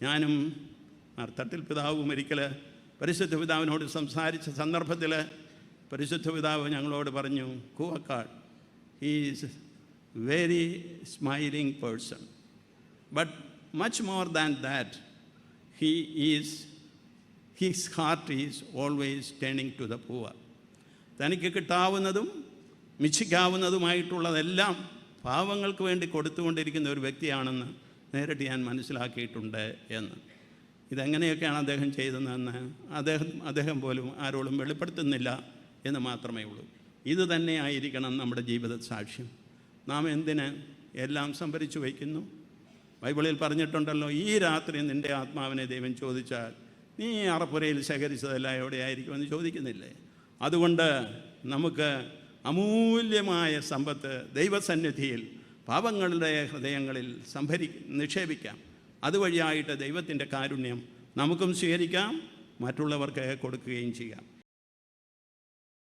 ഞാനും അർത്ഥത്തിൽ പിതാവും ഒരിക്കൽ പരിശുദ്ധ പിതാവിനോട് സംസാരിച്ച സന്ദർഭത്തിൽ പരിശുദ്ധ പിതാവ് ഞങ്ങളോട് പറഞ്ഞു Koovakad is very smiling person but much more than that he is his heart is always turning to the poor തനിക്ക് കിട്ടാവുന്നതും മിച്ചിക്കാവുന്നതുമായിട്ടുള്ളതെല്ലാം പാവങ്ങൾക്ക് വേണ്ടി കൊടുത്തുകൊണ്ടിരിക്കുന്ന ഒരു വ്യക്തിയാണെന്ന് നേരിട്ട് ഞാൻ മനസ്സിലാക്കിയിട്ടുണ്ട് എന്ന്. ഇതെങ്ങനെയൊക്കെയാണ് അദ്ദേഹം ചെയ്തതെന്ന് അദ്ദേഹം അദ്ദേഹം പോലും ആരോടും വെളിപ്പെടുത്തുന്നില്ല എന്ന് മാത്രമേ ഉള്ളൂ. ഇത് തന്നെയായിരിക്കണം നമ്മുടെ ജീവിത സാക്ഷ്യം. നാം എന്തിന് എല്ലാം സംഭരിച്ചു വയ്ക്കുന്നു? ബൈബിളിൽ പറഞ്ഞിട്ടുണ്ടല്ലോ ഈ രാത്രി നിന്റെ ആത്മാവിനെ ദൈവം ചോദിച്ചാൽ നീ അറപ്പുരയിൽ ശേഖരിച്ചതെല്ലാം എവിടെയായിരിക്കുമെന്ന് ചോദിക്കുന്നില്ലേ? അതുകൊണ്ട് നമുക്ക് അമൂല്യമായ സമ്പത്ത് ദൈവസന്നിധിയിൽ പാപങ്ങളുടെ ഹൃദയങ്ങളിൽ സംഭരി നിക്ഷേപിക്കാം. അതുവഴിയായിട്ട് ദൈവത്തിന്റെ കാരുണ്യം നമുക്കും സ്വീകരിക്കാം മറ്റുള്ളവർക്ക് കൊടുക്കുകയും ചെയ്യാം.